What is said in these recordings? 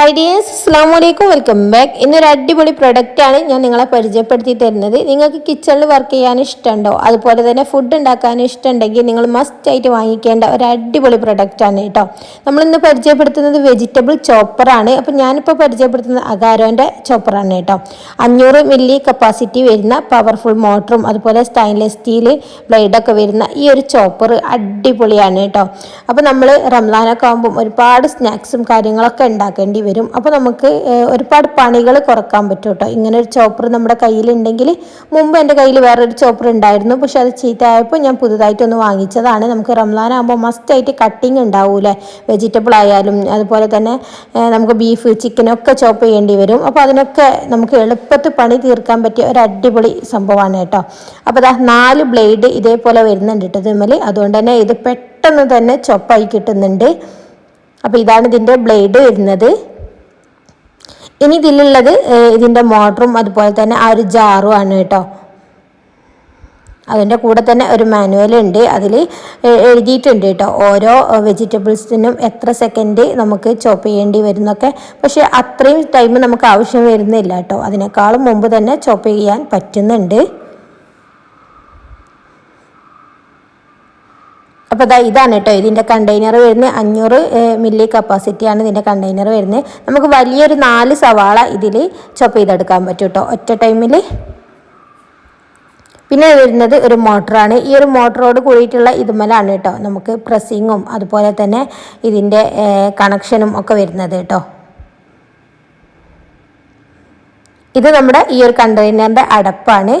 Hi dears അസ്സാം വലൈക്കും welcome back ഇന്നൊരു അടിപൊളി പ്രൊഡക്റ്റാണ് ഞാൻ നിങ്ങളെ പരിചയപ്പെടുത്തി തരുന്നത്. നിങ്ങൾക്ക് കിച്ചണിൽ വർക്ക് ചെയ്യാൻ ഇഷ്ടമുണ്ടോ? അതുപോലെ തന്നെ ഫുഡ് ഉണ്ടാക്കാൻ ഇഷ്ടമുണ്ടെങ്കിൽ നിങ്ങൾ മസ്റ്റ് ആയിട്ട് വാങ്ങിക്കേണ്ട ഒരു അടിപൊളി പ്രൊഡക്റ്റാണ് കേട്ടോ. നമ്മളിന്ന് പരിചയപ്പെടുത്തുന്നത് വെജിറ്റബിൾ ചോപ്പറാണ് അപ്പം ഞാനിപ്പോൾ പരിചയപ്പെടുത്തുന്നത് അഗാരോന്റെ ചോപ്പറാണ് കേട്ടോ. അഞ്ഞൂറ് മില്ലി കപ്പാസിറ്റി വരുന്ന പവർഫുൾ മോട്ടറും അതുപോലെ സ്റ്റൈൻലെസ് സ്റ്റീൽ ബ്ലേഡൊക്കെ വരുന്ന ഈ ഒരു ചോപ്പർ അടിപൊളിയാണ് കേട്ടോ. അപ്പോൾ നമ്മൾ റംസാനൊക്കെ ആകുമ്പം ഒരുപാട് സ്നാക്സും കാര്യങ്ങളൊക്കെ ഉണ്ടാക്കേണ്ടി അപ്പോൾ നമുക്ക് ഒരുപാട് പണികൾ കുറയ്ക്കാൻ പറ്റും കേട്ടോ. ഇങ്ങനെ ഒരു ചോപ്പർ നമ്മുടെ കയ്യിലുണ്ടെങ്കിൽ മുമ്പ് എന്റെ കയ്യിൽ വേറൊരു ചോപ്പർ ഉണ്ടായിരുന്നു. പക്ഷെ അത് ചീത്ത ആയപ്പോൾ ഞാൻ പുതുതായിട്ടൊന്ന് വാങ്ങിച്ചതാണ്. നമുക്ക് റംലാൻ ആകുമ്പോൾ മസ്റ്റായിട്ട് കട്ടിങ് ഉണ്ടാവൂലേ വെജിറ്റബിൾ ആയാലും അതുപോലെ തന്നെ നമുക്ക് ബീഫ് ചിക്കനൊക്കെ ചോപ്പ് ചെയ്യേണ്ടി വരും. അപ്പോൾ അതിനൊക്കെ നമുക്ക് എളുപ്പത്തിൽ പണി തീർക്കാൻ പറ്റിയ ഒരു അടിപൊളി സംഭവമാണ് കേട്ടോ. അപ്പോൾ അതാ നാല് ബ്ലേഡ് ഇതേപോലെ വരുന്നുണ്ട് കേട്ടോ ഇതുമ്മൽ അതുകൊണ്ട് തന്നെ ഇത് പെട്ടെന്ന് തന്നെ ചൊപ്പായി കിട്ടുന്നുണ്ട്. അപ്പോൾ ഇതാണ് ഇതിന്റെ ബ്ലേഡ് വരുന്നത്. ഇനി ഇതിലുള്ളത് ഇതിന്റെ മോട്ടറും അതുപോലെ തന്നെ ആ ഒരു ജാറും ആണ് കേട്ടോ. അതിന്റെ കൂടെ തന്നെ ഒരു മാനുവൽ ഉണ്ട്. അതിൽ എഴുതിയിട്ടുണ്ട് കേട്ടോ. ഓരോ വെജിറ്റബിൾസിനും എത്ര സെക്കൻഡ് നമുക്ക് ചോപ്പ് ചെയ്യേണ്ടി വരുന്നൊക്കെ. പക്ഷേ അത്രയും ടൈം നമുക്ക് ആവശ്യം വരുന്നില്ല കേട്ടോ. അതിനേക്കാളും മുമ്പ് തന്നെ ചോപ്പ് ചെയ്യാൻ പറ്റുന്നുണ്ട്. അപ്പോൾ ഇതാ ഇതാണ് കേട്ടോ. ഇതിന്റെ കണ്ടെയ്നർ വരുന്നത് അഞ്ഞൂറ് മില്ലി കപ്പാസിറ്റിയാണ് ഇതിന്റെ കണ്ടെയ്നർ വരുന്നത്. നമുക്ക് വലിയൊരു നാല് സവാള ഇതിൽ ചോപ്പ് ചെയ്തെടുക്കാൻ പറ്റും കേട്ടോ. ഒറ്റ ടൈമിൽ പിന്നെ വരുന്നത് ഒരു മോട്ടറാണ് ഈ ഒരു മോട്ടറോട് കൂടിയിട്ടുള്ള ഇതുമലാണ് കേട്ടോ നമുക്ക് പ്രസ്സിങ്ങും അതുപോലെ തന്നെ ഇതിന്റെ കണക്ഷനും ഒക്കെ വരുന്നത് കേട്ടോ. ഇത് നമ്മുടെ ഈ ഒരു കണ്ടെയ്നറിന്റെ അടപ്പാണ്.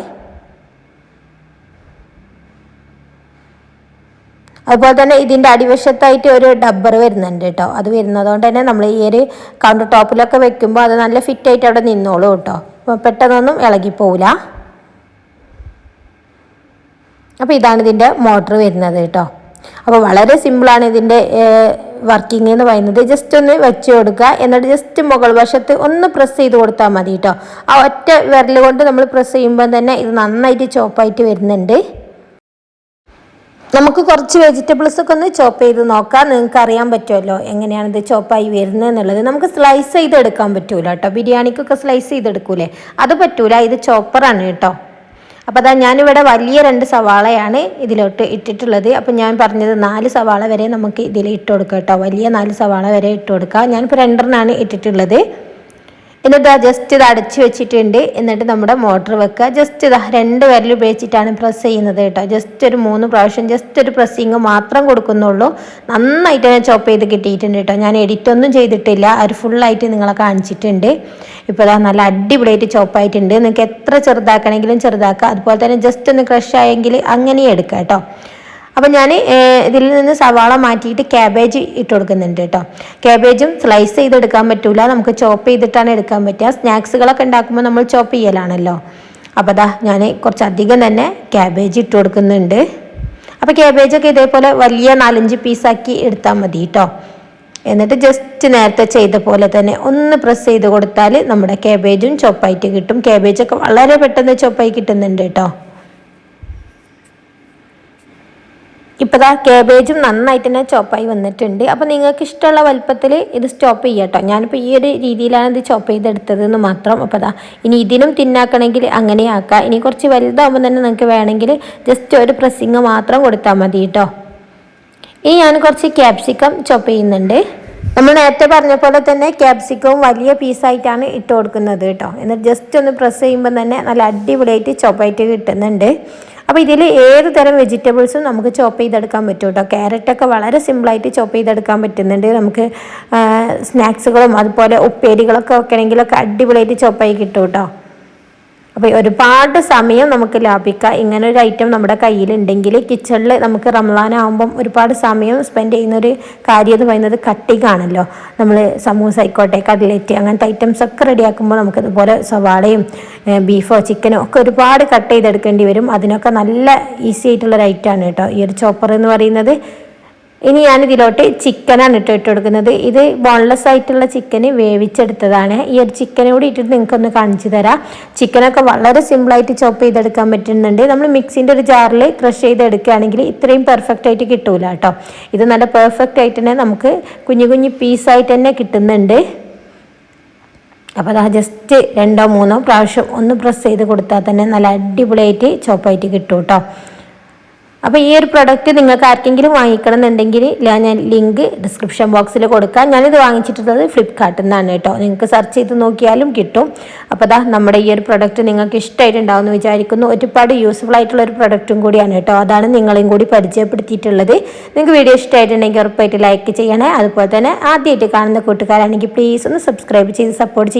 അതുപോലെ തന്നെ ഇതിന്റെ അടിവശത്തായിട്ട് ഒരു ഡബ്ബർ വരുന്നുണ്ട് കേട്ടോ. അത് വരുന്നതുകൊണ്ട് തന്നെ നമ്മൾ ഈ ഒരു കൗണ്ടർ ടോപ്പിലൊക്കെ വെക്കുമ്പോൾ അത് നല്ല ഫിറ്റായിട്ട് അവിടെ നിന്നോളൂ കേട്ടോ. പെട്ടെന്നൊന്നും ഇളകിപ്പോവില്ല അപ്പോൾ ഇതാണ് ഇതിന്റെ മോട്ടർ വരുന്നത് കേട്ടോ. അപ്പോൾ വളരെ സിമ്പിളാണ് ഇതിന്റെ വർക്കിംഗ് എന്ന് പറയുന്നത്. ജസ്റ്റ് ഒന്ന് വെച്ച് കൊടുക്കുക. എന്നിട്ട് ജസ്റ്റ് മുകൾ വശത്ത് ഒന്ന് പ്രസ് ചെയ്ത് കൊടുത്താൽ മതി കേട്ടോ. ആ ഒറ്റ വിരൽ കൊണ്ട് നമ്മൾ പ്രസ് ചെയ്യുമ്പോൾ തന്നെ ഇത് നന്നായിട്ട് ചോപ്പായിട്ട് വരുന്നുണ്ട്. നമുക്ക് കുറച്ച് വെജിറ്റബിൾസ് ഒക്കെ ഒന്ന് ചോപ്പ് ചെയ്ത് നോക്കാം. നിങ്ങൾക്ക് അറിയാൻ പറ്റുമല്ലോ എങ്ങനെയാണ് ഇത് ചോപ്പായി വരുന്നത് എന്നുള്ളത്. നമുക്ക് സ്ലൈസ് ചെയ്ത് എടുക്കാൻ പറ്റൂല കേട്ടോ. ബിരിയാണിക്കൊക്കെ സ്ലൈസ് ചെയ്തെടുക്കൂലേ അത് പറ്റൂല. ഇത് ചോപ്പറാണ് കേട്ടോ. അപ്പോൾ അതാ ഞാനിവിടെ വലിയ രണ്ട് സവാളയാണ് ഇതിലോട്ട് ഇട്ടിട്ടുള്ളത്. അപ്പോൾ ഞാൻ പറഞ്ഞത് നാല് സവാള വരെ നമുക്ക് ഇതിൽ ഇട്ട് കൊടുക്കാം കേട്ടോ. വലിയ നാല് സവാള വരെ ഇട്ട് കൊടുക്കാം. ഞാനിപ്പോൾ രണ്ടെണ്ണമാണ് ഇട്ടിട്ടുള്ളത്. എന്നിട്ട് ജസ്റ്റ് ഇത് അടച്ചു വെച്ചിട്ടുണ്ട്. എന്നിട്ട് നമ്മുടെ മോട്ടർ വെക്കുക. ജസ്റ്റ് ഇതാ രണ്ട് വിരൽ ഉപയോഗിച്ചിട്ടാണ് പ്രസ് ചെയ്യുന്നത് കേട്ടോ. ജസ്റ്റ് ഒരു മൂന്ന് പ്രാവശ്യം ജസ്റ്റ് ഒരു പ്രസ്സിങ് മാത്രം കൊടുക്കുന്നുള്ളൂ. നന്നായിട്ട് ഞാൻ ചോപ്പ് ചെയ്ത് കിട്ടിയിട്ടുണ്ട് കേട്ടോ. ഞാൻ എഡിറ്റ് ഒന്നും ചെയ്തിട്ടില്ല. അത് ഫുള്ളായിട്ട് നിങ്ങളെ കാണിച്ചിട്ടുണ്ട്. ഇപ്പോൾ ഇതാ നല്ല അടിപൊളിയായിട്ട് ചോപ്പായിട്ടുണ്ട് നിങ്ങൾക്ക് എത്ര ചെറുതാക്കണമെങ്കിലും ചെറുതാക്കുക അതുപോലെ തന്നെ ജസ്റ്റ് ഒന്ന് ക്രഷ് ആയെങ്കിൽ അങ്ങനെയും എടുക്കാം കേട്ടോ. അപ്പം ഞാൻ ഇതിൽ നിന്ന് സവാള മാറ്റിയിട്ട് ക്യാബേജ് ഇട്ട് കൊടുക്കുന്നുണ്ട് കേട്ടോ ക്യാബേജും സ്ലൈസ് ചെയ്തെടുക്കാൻ പറ്റൂല. നമുക്ക് ചോപ്പ് ചെയ്തിട്ടാണ് എടുക്കാൻ പറ്റുക. സ്നാക്സുകളൊക്കെ ഉണ്ടാക്കുമ്പോൾ നമ്മൾ ചോപ്പ് ചെയ്യലാണല്ലോ. അപ്പോൾ അതാ ഞാൻ കുറച്ചധികം തന്നെ ക്യാബേജ് ഇട്ട് കൊടുക്കുന്നുണ്ട് അപ്പോൾ ക്യാബേജൊക്കെ ഇതേപോലെ വലിയ നാലഞ്ച് പീസാക്കി എടുത്താൽ മതി കേട്ടോ എന്നിട്ട് ജസ്റ്റ് നേരത്തെ ചെയ്ത പോലെ തന്നെ ഒന്ന് പ്രസ് ചെയ്ത് കൊടുത്താൽ നമ്മുടെ ക്യാബേജും ചോപ്പായിട്ട് കിട്ടും. ക്യാബേജൊക്കെ വളരെ പെട്ടെന്ന് ചോപ്പായി കിട്ടുന്നുണ്ട് കേട്ടോ ഇപ്പോൾ ആ കേബേജും നന്നായിട്ട് തന്നെ ചോപ്പായി വന്നിട്ടുണ്ട്. അപ്പോൾ നിങ്ങൾക്ക് ഇഷ്ടമുള്ള വലുപ്പത്തിൽ ഇത് സ്റ്റോപ്പ് ചെയ്യാം കേട്ടോ ഞാനിപ്പോൾ ഈ ഒരു രീതിയിലാണ് ഇത് ചോപ്പ് ചെയ്തെടുത്തത് എന്ന് മാത്രം. അപ്പോൾ അതാ ഇനി ഇതിനും തിന്നാക്കണമെങ്കിൽ അങ്ങനെ ആക്കാം. ഇനി കുറച്ച് വലുതാകുമ്പോൾ തന്നെ നിങ്ങൾക്ക് വേണമെങ്കിൽ ജസ്റ്റ് ഒരു പ്രസ്സിങ് മാത്രം കൊടുത്താൽ മതി കേട്ടോ ഇനി ഞാൻ കുറച്ച് ക്യാപ്സിക്കം ചോപ്പ് ചെയ്യുന്നുണ്ട്. നമ്മൾ നേരത്തെ പറഞ്ഞ പോലെ തന്നെ ക്യാപ്സിക്കവും വലിയ പീസായിട്ടാണ് ഇട്ട് കൊടുക്കുന്നത് കേട്ടോ എന്നിട്ട് ജസ്റ്റ് ഒന്ന് പ്രസ് ചെയ്യുമ്പോൾ തന്നെ നല്ല അടിപൊളിയായിട്ട് ചോപ്പായിട്ട് കിട്ടുന്നുണ്ട്. അപ്പോൾ ഇതിൽ ഏത് തരം വെജിറ്റബിൾസും നമുക്ക് ചോപ്പ് ചെയ്തെടുക്കാൻ പറ്റും കേട്ടോ ക്യാരറ്റൊക്കെ വളരെ സിമ്പിളായിട്ട് ചോപ്പ് ചെയ്തെടുക്കാൻ പറ്റുന്നുണ്ട്. നമുക്ക് സ്നാക്സുകളും അതുപോലെ ഉപ്പേരികളൊക്കെ വെക്കണമെങ്കിലൊക്കെ അടിപൊളിയായിട്ട് ചോപ്പായി കിട്ടും കേട്ടോ അപ്പോൾ ഒരുപാട് സമയം നമുക്ക് ലാഭിക്കാം. ഇങ്ങനെ ഒരു ഐറ്റം നമ്മുടെ കയ്യിലുണ്ടെങ്കിൽ കിച്ചണിൽ നമുക്ക് റംലാൻ ആകുമ്പം ഒരുപാട് സമയം സ്പെൻഡ് ചെയ്യുന്ന ഒരു കാര്യം എന്ന് പറയുന്നത് കട്ടിങ് ആണല്ലോ. നമ്മൾ സമൂസ ആയിക്കോട്ടെ കട്ട്ലറ്റ് അങ്ങനത്തെ ഐറ്റംസ് ഒക്കെ റെഡിയാക്കുമ്പോൾ നമുക്ക് ഇതുപോലെ സവാളയും ബീഫോ ചിക്കനോ ഒക്കെ ഒരുപാട് കട്ട് ചെയ്തെടുക്കേണ്ടി വരും. അതിനൊക്കെ നല്ല ഈസി ആയിട്ടുള്ളൊരു ഐറ്റമാണ് കേട്ടോ. ഈ ഒരു ചോപ്പർ എന്ന് പറയുന്നത് ഇനി ഞാൻ ഇതിലോട്ട് ചിക്കനാണ് ഇട്ട് ഇട്ട് കൊടുക്കുന്നത് ഇത് ബോൺലെസ് ആയിട്ടുള്ള ചിക്കൻ വേവിച്ചെടുത്തതാണ്. ഈ ഒരു ചിക്കൻ കൂടി ഇട്ടിട്ട് നിങ്ങൾക്കൊന്ന് കാണിച്ചു തരാം. ചിക്കനൊക്കെ വളരെ സിമ്പിളായിട്ട് ചോപ്പ് ചെയ്തെടുക്കാൻ പറ്റുന്നുണ്ട്. നമ്മൾ മിക്സിന്റെ ഒരു ജാറിൽ ക്രഷ് ചെയ്തെടുക്കുകയാണെങ്കിൽ ഇത്രയും പെർഫെക്റ്റ് ആയിട്ട് കിട്ടൂല കേട്ടോ. ഇത് നല്ല പെർഫെക്റ്റ് ആയിട്ട് തന്നെ നമുക്ക് കുഞ്ഞു കുഞ്ഞു പീസായിട്ട് തന്നെ കിട്ടുന്നുണ്ട്. അപ്പോൾ അതാ ജസ്റ്റ് രണ്ടോ മൂന്നോ പ്രാവശ്യം ഒന്ന് പ്രസ് ചെയ്ത് കൊടുത്താൽ തന്നെ നല്ല അടിപൊളിയായിട്ട് ചോപ്പായിട്ട് കിട്ടും കേട്ടോ. അപ്പോൾ ഈ ഒരു പ്രൊഡക്റ്റ് നിങ്ങൾക്ക് ആർക്കെങ്കിലും വാങ്ങിക്കണം എന്നുണ്ടെങ്കിൽ ഞാൻ ലിങ്ക് ഡിസ്ക്രിപ്ഷൻ ബോക്സിൽ കൊടുക്കാം. ഞാനിത് വാങ്ങിച്ചിട്ടുള്ളത് ഫ്ലിപ്കാർട്ടിൽ നിന്നാണ് കേട്ടോ. നിങ്ങൾക്ക് സെർച്ച് ചെയ്ത് നോക്കിയാലും കിട്ടും. അപ്പോൾ ദാ നമ്മുടെ ഈ ഒരു പ്രൊഡക്റ്റ് നിങ്ങൾക്ക് ഇഷ്ടമായിട്ടുണ്ടാവും എന്ന് വിചാരിക്കുന്നു. ഒരുപാട് യൂസ്ഫുൾ ആയിട്ടുള്ള ഒരു പ്രൊഡക്റ്റും കൂടിയാണ് കേട്ടോ. അതാണ് നിങ്ങളെയും കൂടി പരിചയപ്പെടുത്തിയിട്ടുള്ളത്. നിങ്ങൾക്ക് വീഡിയോ ഇഷ്ടമായിട്ടുണ്ടെങ്കിൽ ഉറപ്പായിട്ട് ലൈക്ക് ചെയ്യണേ. അതുപോലെ തന്നെ ആദ്യമായിട്ട് കാണുന്ന കൂട്ടുകാരാണെങ്കിൽ പ്ലീസ് ഒന്ന് സബ്സ്ക്രൈബ് ചെയ്ത് സപ്പോർട്ട് ചെയ്യണം